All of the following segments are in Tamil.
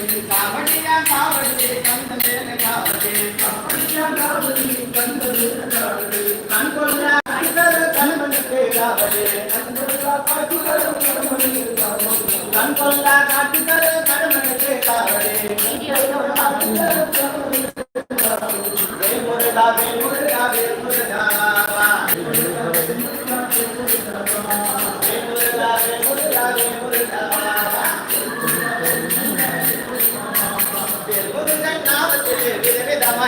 காவடியா காவடி கந்தமேன காவடி காவடியா காவடி கந்தமேன காவடி கண் கொள்ளா கண்கள் கண்மனுக்கு காவடி கண் கொள்ளா காட்டுகள் கண்மனுக்கு காவடி கண் கொள்ளா காட்டுகள் கண்மனுக்கு காவடி வேல்முருகா வேல்முருகா வேல்முருகா வேல்முருகா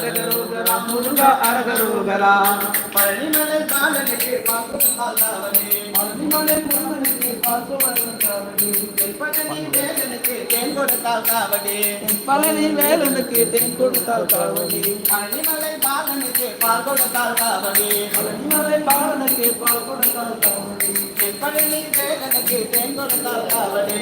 அரகரோகரா முருகா அரகரோகரா பழனிமலை பழனிமலை பழனி வேலனுக்கு தேன் கொடுத்தால் காவடி. பழனி வேலனுக்கு தேன் கொடுத்தால் காவடி. பழனிமலை பாலனுக்கு பால் கொடுத்தால் காவடி. பழனிமலை பாலனுக்கு பால் கொடுத்தால் காவடி. பழனி வேலனுக்கு தேன் கொடுத்தால் காவடி.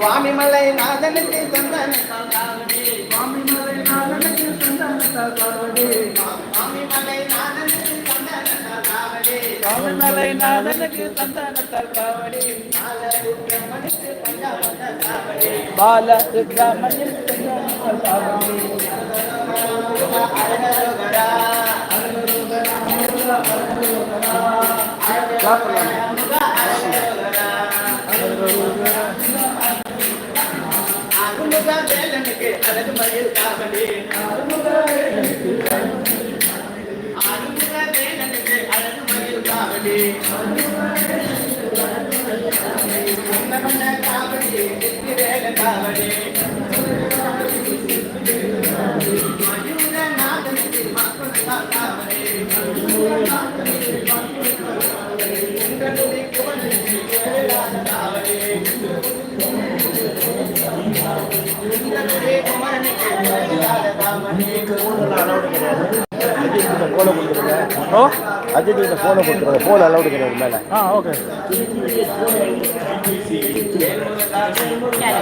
சுவாமி மலை நாதனுக்கு சந்தனத்தால் காவடி சுவாமிமலை நாதனுக்கு சந்தானத்தால் காவடி சுவாமிமலை நாதனுக்கு சந்தனத்தால் காவடி சுவாமிமலை நாதனுக்கு சந்தானத்தால் காவடி நாலருக்கு பஞ்சாபத்த காவடி பால சுப்பிரமணியன் சந்தானத்தால் காவடி அரணரோகரா அருமுக வேலனுக்கு அழகு மயில் காவடி அருமுக வேலனுக்கு அழகு மயில் காவடி உன்னமன்ன காவடி உங்களுடைய குமரனுக்கு கேளாத காவடி அஜித் போன கொடுத்துருங்க ஓ அஜித் கிட்ட போன கொடுத்துருங்க போன் அலௌடு கிடையாது மேலே ஆ ஓகே வேல்முருகா